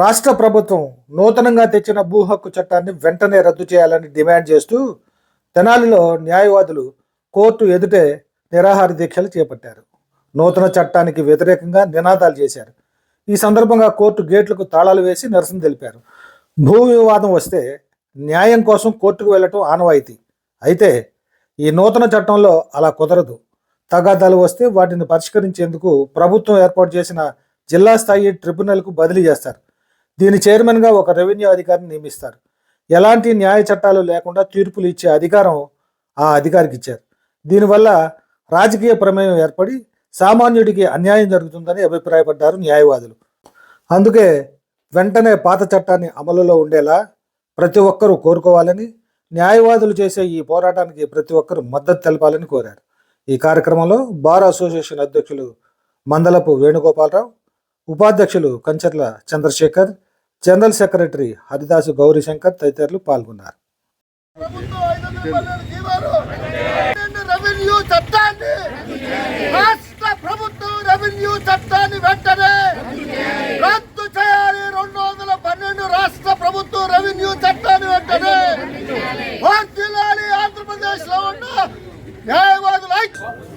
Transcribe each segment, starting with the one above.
రాష్ట్ర ప్రభుత్వం నూతనంగా తెచ్చిన భూ హక్కు చట్టాన్ని వెంటనే రద్దు చేయాలని డిమాండ్ చేస్తూ తెనాలిలో న్యాయవాదులు కోర్టు ఎదుటే నిరాహార దీక్షలు చేపట్టారు. నూతన చట్టానికి వ్యతిరేకంగా నినాదాలు చేశారు. ఈ సందర్భంగా కోర్టు గేట్లకు తాళాలు వేసి నిరసన తెలిపారు. భూ వివాదం వస్తే న్యాయం కోసం కోర్టుకు వెళ్ళటం ఆనవాయితీ. అయితే ఈ నూతన చట్టంలో అలా కుదరదు. తగాదాలు వస్తే వాటిని పరిష్కరించేందుకు ప్రభుత్వం ఏర్పాటు చేసిన జిల్లా స్థాయి ట్రిబ్యునల్కు బదిలీ చేస్తారు. దీని చైర్మన్గా ఒక రెవెన్యూ అధికారిని నియమిస్తారు. ఎలాంటి న్యాయ చట్టాలు లేకుండా తీర్పులు ఇచ్చే అధికారం ఆ అధికారికి ఇచ్చారు. దీనివల్ల రాజకీయ ప్రమేయం ఏర్పడి సామాన్యుడికి అన్యాయం జరుగుతుందని అభిప్రాయపడ్డారు న్యాయవాదులు. అందుకే వెంటనే పాత చట్టాన్ని అమలులో ఉండేలా ప్రతి ఒక్కరూ కోరుకోవాలని న్యాయవాదులు చేసే ఈ పోరాటానికి ప్రతి ఒక్కరూ మద్దతు తెలపాలని కోరారు. ఈ కార్యక్రమంలో బార్ అసోసియేషన్ అధ్యక్షులు మందలపు వేణుగోపాలరావు ఉపాధ్యక్షులు కంచర్ల చంద్రశేఖర్ జనరల్ సెక్రటరీ హరిదాసు గౌరీశంకర్ తదితరులు పాల్గొన్నారు. రెవెన్యూ చట్టాన్ని రాష్ట్ర ప్రభుత్వం రెవెన్యూ చట్టాన్ని వెంటనే రద్దు చేయాలి. రెండు వందల పన్నెండు రాష్ట్ర ప్రభుత్వం రెవెన్యూ చట్టాన్ని వెంటనే వర్ధిల్లాలి ఆంధ్రప్రదేశ్లో ఉన్న న్యాయవాదుల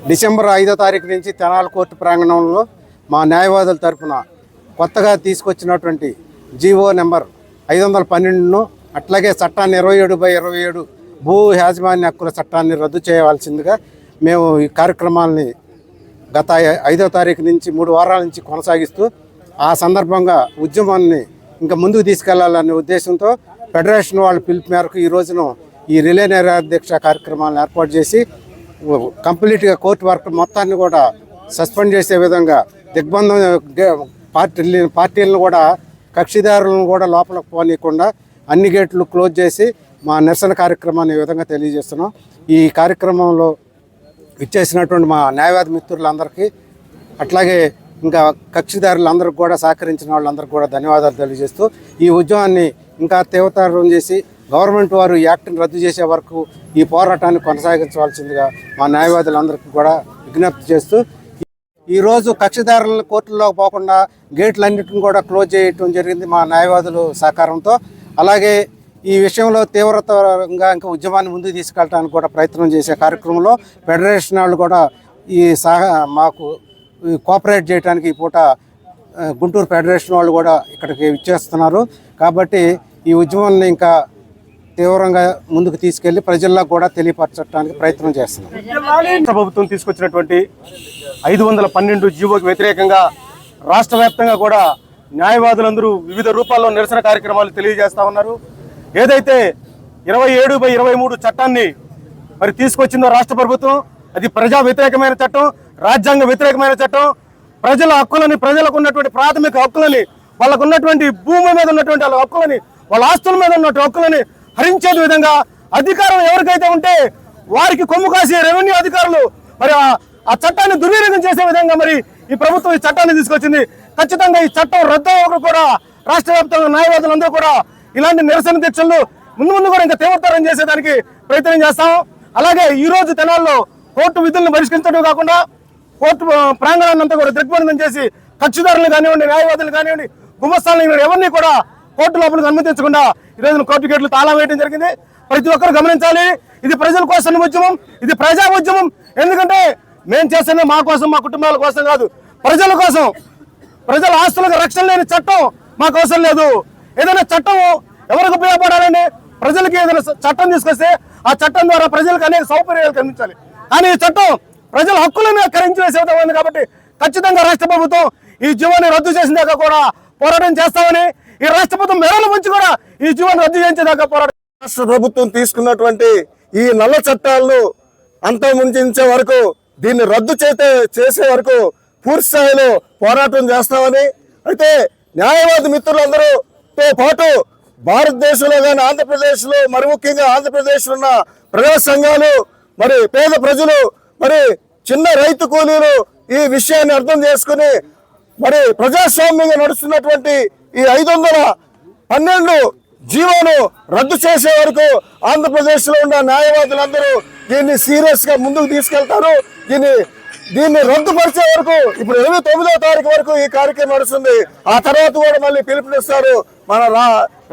డిసెంబర్ ఐదో తారీఖు నుంచి తెనాలి కోర్టు ప్రాంగణంలో మా న్యాయవాదుల తరపున కొత్తగా తీసుకొచ్చినటువంటి జీవో నెంబర్ ఐదు వందల పన్నెండును అట్లాగే చట్టాన్ని ఇరవై ఏడు బై ఇరవై ఏడు భూ యాజమాన్య హక్కుల చట్టాన్ని రద్దు చేయవలసిందిగా మేము ఈ కార్యక్రమాల్ని గత ఐదో తారీఖు నుంచి మూడు వారాల నుంచి కొనసాగిస్తూ ఆ సందర్భంగా ఉద్యమాన్ని ఇంకా ముందుకు తీసుకెళ్ళాలనే ఉద్దేశంతో ఫెడరేషన్ వాళ్ళ పిలుపు మేరకు ఈ రోజున ఈ రిలే నిరాధ్యక్ష కార్యక్రమాలను ఏర్పాటు చేసి కంప్లీట్గా కోర్టు వర్క్ మొత్తాన్ని కూడా సస్పెండ్ చేసే విధంగా దిగ్బంధం పార్టీ పార్టీలను కూడా కక్షిదారులను కూడా లోపలకు పోనీయకుండా అన్ని గేట్లు క్లోజ్ చేసి మా నిరసన కార్యక్రమాన్ని ఈ విధంగా తెలియజేస్తున్నాం. ఈ కార్యక్రమంలో ఇచ్చేసినటువంటి మా న్యాయవాది మిత్రులందరికీ అట్లాగే ఇంకా కక్షిదారులందరికీ కూడా సహకరించిన వాళ్ళందరికీ కూడా ధన్యవాదాలు తెలియజేస్తూ ఈ ఉద్యమాన్ని ఇంకా తీవ్రతరం చేసి గవర్నమెంట్ వారు ఈ యాక్ట్ని రద్దు చేసే వరకు ఈ పోరాటాన్ని కొనసాగించవలసిందిగా మా న్యాయవాదులందరికీ కూడా విజ్ఞప్తి చేస్తూ ఈరోజు కక్షిదారులను కోర్టుల్లోకి పోకుండా గేట్లన్నింటిని కూడా క్లోజ్ చేయటం జరిగింది మా న్యాయవాదులు సహకారంతో. అలాగే ఈ విషయంలో తీవ్రతరంగా ఇంకా ఉద్యమాన్ని ముందుకు తీసుకెళ్ళడానికి కూడా ప్రయత్నం చేసే కార్యక్రమంలో ఫెడరేషన్ వాళ్ళు కూడా ఈ సహ మాకు కోఆపరేట్ చేయడానికి ఈ పూట గుంటూరు ఫెడరేషన్ వాళ్ళు కూడా ఇక్కడికి ఇచ్చేస్తున్నారు కాబట్టి ఈ ఉద్యమాన్ని ఇంకా తీవ్రంగా ముందుకు తీసుకెళ్ళి ప్రజల్లో కూడా తెలియపరచడానికి ప్రయత్నం చేస్తున్నాం. ప్రభుత్వం తీసుకొచ్చినటువంటి ఐదు వందల పన్నెండు జీవోకి వ్యతిరేకంగా రాష్ట్ర వ్యాప్తంగా కూడా న్యాయవాదులందరూ వివిధ రూపాల్లో నిరసన కార్యక్రమాలు తెలియజేస్తా ఉన్నారు. ఏదైతే ఇరవై ఏడు బై ఇరవై మూడు చట్టాన్ని మరి తీసుకొచ్చిందో రాష్ట్ర ప్రభుత్వం అది ప్రజా వ్యతిరేకమైన చట్టం రాజ్యాంగ వ్యతిరేకమైన చట్టం ప్రజల హక్కులని ప్రజలకు ఉన్నటువంటి ప్రాథమిక హక్కులని వాళ్ళకు ఉన్నటువంటి భూమి మీద ఉన్నటువంటి వాళ్ళ హక్కులని వాళ్ళ ఆస్తుల మీద ఉన్నటువంటి హక్కులని హరించే విధంగా అధికారం ఎవరికైతే ఉంటే వారికి కొమ్ము కాసే రెవెన్యూ అధికారులు మరి ఆ- చట్టాన్ని దుర్వినియోగం చేసే విధంగా మరి ఈ ప్రభుత్వం ఈ చట్టాన్ని తీసుకొచ్చింది. ఖచ్చితంగా ఈ చట్టం రద్దు కూడా రాష్ట్ర వ్యాప్తంగా న్యాయవాదులందరూ కూడా ఇలాంటి నిరసన దీక్షలు ముందు ముందు కూడా ఇంకా తీవ్రతరం చేసేదానికి ప్రయత్నం చేస్తాం. అలాగే ఈ రోజు తెనాల్లో కోర్టు విధులను పరిష్కరించడం కాకుండా కోర్టు ప్రాంగణాన్ని అంతా కూడా దిగ్బంధం చేసి కక్షిదారులు కానివ్వండి న్యాయవాదులు కానివ్వండి గుమస్తాలను ఎవరిని కూడా కోర్టు లోపలికి అనుమతించకుండా ఈరోజు కోర్టు గేట్లు తాళం వేయడం జరిగింది. ప్రతి ఒక్కరు గమనించాలి. ఇది ప్రజల కోసం ఉద్యమం ఇది ప్రజా ఉద్యమం. ఎందుకంటే మేము చేస్తున్న మా కోసం మా కుటుంబాల కోసం కాదు. ప్రజల కోసం. ప్రజల ఆస్తులకు రక్షణ లేని చట్టం మాకు అవసరం లేదు. ఏదైనా చట్టం ఎవరికి ఉపయోగపడాలండి? ప్రజలకి ఏదైనా చట్టం తీసుకొస్తే ఆ చట్టం ద్వారా ప్రజలకు అనేక సౌకర్యాలు కల్పించాలి. కానీ ఈ చట్టం ప్రజల హక్కులను కరించి వేసే విధంగా ఉంది కాబట్టి ఖచ్చితంగా రాష్ట్ర ప్రభుత్వం ఈ జీవాన్ని రద్దు చేసిందాక కూడా పోరాటం చేస్తామని ఈ రాష్ట్ర ప్రభుత్వం మెడల నుంచి కూడా ఈ జీవాన్ని రద్దు చేయించేదాకా పోరాడు. రాష్ట్ర ప్రభుత్వం తీసుకున్నటువంటి ఈ నల్ల చట్టాలను అంతమొందించే వరకు దీన్ని రద్దు చేతే చేసే వరకు పూర్తి స్థాయిలో పోరాటం చేస్తామని అయితే న్యాయవాది మిత్రులందరూతో పాటు భారతదేశంలో కానీ ఆంధ్రప్రదేశ్లో మరి ముఖ్యంగా ఆంధ్రప్రదేశ్లో ఉన్న ప్రజా సంఘాలు మరి పేద ప్రజలు మరి చిన్న రైతు కూలీలు ఈ విషయాన్ని అర్థం చేసుకుని మరి ప్రజాస్వామ్యంగా నడుస్తున్నటువంటి ఈ ఐదు వందల పన్నెండు జీవోను రద్దు చేసే వరకు ఆంధ్రప్రదేశ్లో ఉన్న న్యాయవాదులందరూ దీన్ని సీరియస్గా ముందుకు తీసుకెళ్తారు. దీన్ని దీన్ని రద్దుపరిచే వరకు ఇప్పుడు ఇరవై తొమ్మిదో తారీఖు వరకు ఈ కార్యక్రమం నడుస్తుంది. ఆ తర్వాత కూడా మళ్ళీ పిలుపునిస్తారు మన రా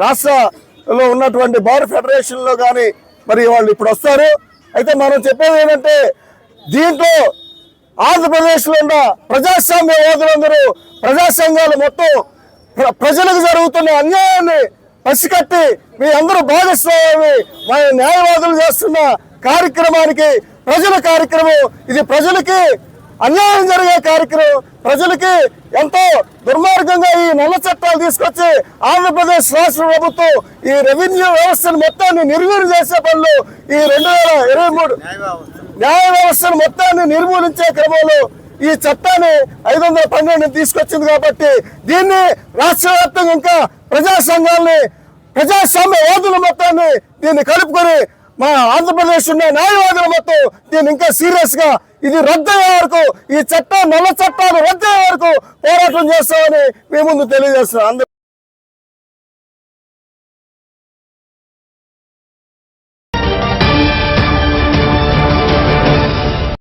రాష్ట్రలో ఉన్నటువంటి బార్ ఫెడరేషన్లో కానీ మరి వాళ్ళు ఇప్పుడు వస్తారు. అయితే మనం చెప్పేది ఏంటంటే దీంట్లో ఆంధ్రప్రదేశ్లో ఉన్న ప్రజాస్వామ్యవాదులందరూ ప్రజాసంఘాలు మొత్తం ప్రజలకు జరుగుతున్న అన్యాయాన్ని పసికట్టి మీ అందరూ భాగస్వామి మన న్యాయవాదులు చేస్తున్న కార్యక్రమానికి ప్రజల కార్యక్రమం ఇది ప్రజలకి అన్యాయం జరిగే కార్యక్రమం ప్రజలకి ఎంతో దుర్మార్గంగా ఈ నల్ల చట్టాలు తీసుకొచ్చి ఆంధ్రప్రదేశ్ రాష్ట్ర ప్రభుత్వం ఈ రెవెన్యూ వ్యవస్థను మొత్తాన్ని నిర్వీర్యం చేసే పనులు ఈ రెండు వేల ఇరవై మూడు న్యాయ వ్యవస్థను మొత్తాన్ని నిర్మూలించే క్రమంలో ఈ చట్టాన్ని ఐదు వందల పన్నెండు తీసుకొచ్చింది కాబట్టి దీన్ని రాష్ట్ర వ్యాప్తంగా ఇంకా ప్రజా సంఘాలని ప్రజాస్వామ్యవాదుల మొత్తాన్ని దీన్ని కలుపుకొని మా ఆంధ్రప్రదేశ్ ఉన్న న్యాయవాదుల మొత్తం దీన్ని ఇంకా సీరియస్గా ఇది రద్దయ్యే వరకు ఈ చట్టం నల్ల చట్టాలు రద్దయ్యే వరకు పోరాటం చేస్తామని మీ ముందు తెలియజేస్తున్నాం.